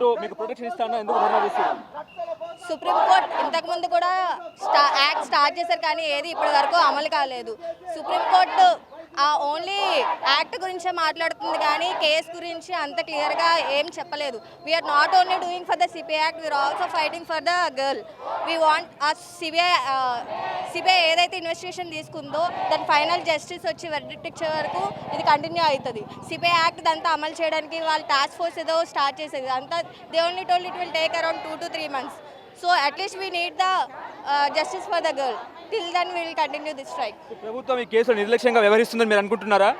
Court మీకు protection ఇస్తానా ఎందుకు ధర్నా చేస్తున్నారు సుప్రీంకోర్టు ఇంతకుముందు కూడా స్టా యాక్ట్ స్టార్ట్ చేశారు కానీ ఏది ఇప్పటి వరకు అమలు కాలేదు. సుప్రీంకోర్టు ఓన్లీ యాక్ట్ గురించే మాట్లాడుతుంది కానీ కేసు గురించి అంత క్లియర్గా ఏం చెప్పలేదు. We're not only doing for the CBI act we're also fighting for the girl we want ఆ సిబిఐ సిబిఐ ఏదైతే ఇన్వెస్టిగేషన్ తీసుకుందో దాని ఫైనల్ జస్టిస్ వచ్చి వెర్డిక్ట్ ఇచ్చే వరకు ఇది కంటిన్యూ అవుతుంది. సిబిఐ యాక్ట్ దాంతో అమలు చేయడానికి వాళ్ళు టాస్క్ ఫోర్స్ ఏదో స్టార్ట్ చేసేది. అంతా they only told it will take around two to three months so at least we need the justice for the girl till then will continue this strike ప్రభుత్వం ఈ కేసులో నిర్లక్ష్యంగా వ్యవహరిస్తుందని మీరు అనుకుంటున్నారా?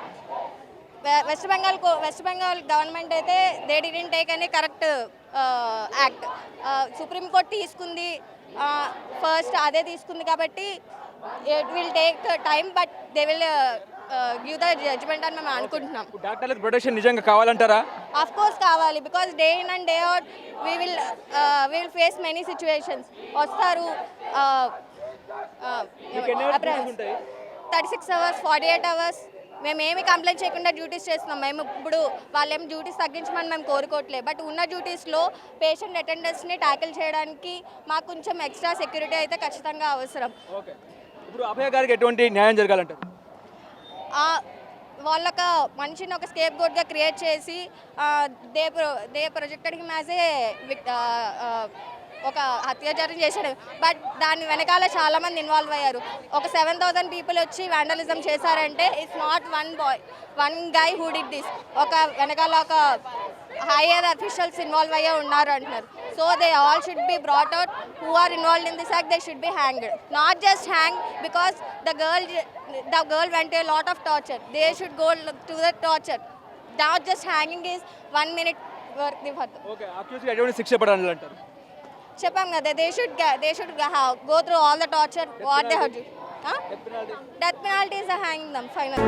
West Bengal West Bengal government అయితే they didn't take అని correct act supreme court తీసుకుంది. ఫస్ట్ అదే తీసుకుంది కాబట్టి it will take time but they will give the judgement అని మేము అనుకుంటున్నాం. డాక్టర్లకు ప్రొటెక్షన్ నిజంగా కావాలంటారా? ఆఫ్ కోర్స్ కావాలి because day in and day out we will we will face many situations వస్తారు? Thirty six hours forty eight hours మేము ఏమి కంప్లైంట్ చేయకుండా డ్యూటీస్ చేస్తున్నాం. మేము ఇప్పుడు వాళ్ళు డ్యూటీస్ తగ్గించమని మేము కోరుకోవట్లేదు. బట్ ఉన్న డ్యూటీస్లో పేషెంట్ అటెండెన్స్ని ట్యాకిల్ చేయడానికి మాకు కొంచెం ఎక్స్ట్రా సెక్యూరిటీ అయితే ఖచ్చితంగా అవసరం. ఓకే. ఇప్పుడు అభయ గారికి ఎటువంటి న్యాయం జరగాలంటారు? వాళ్ళొక మనిషిని ఒక స్కేప్ గోడ్గా క్రియేట్ చేసి they pro- they projected him as a ఒక అత్యాచారం చేశాడు. బట్ దాని వెనకాల చాలా మంది ఇన్వాల్వ్ అయ్యారు. ఒక సెవెన్ థౌసండ్ పీపుల్ వచ్చి వ్యాండలిజం చేశారంటే it's not one boy one guy who did this ఒక వెనకాల ఒక హైయర్ అఫీషియల్స్ ఇన్వాల్వ్ అయ్యే ఉన్నారు అంటున్నారు. So they all should be brought out who are involved in this act they should be hanged not just hang because the girl the girl went a lot of torture they should go to the torture not just hanging is one minute work the for okay ఎటువంటి శిక్ష పడాలి అంటారు? చెప్పాం కదా they should they should go through all the torture what they her death penalty is hanging then final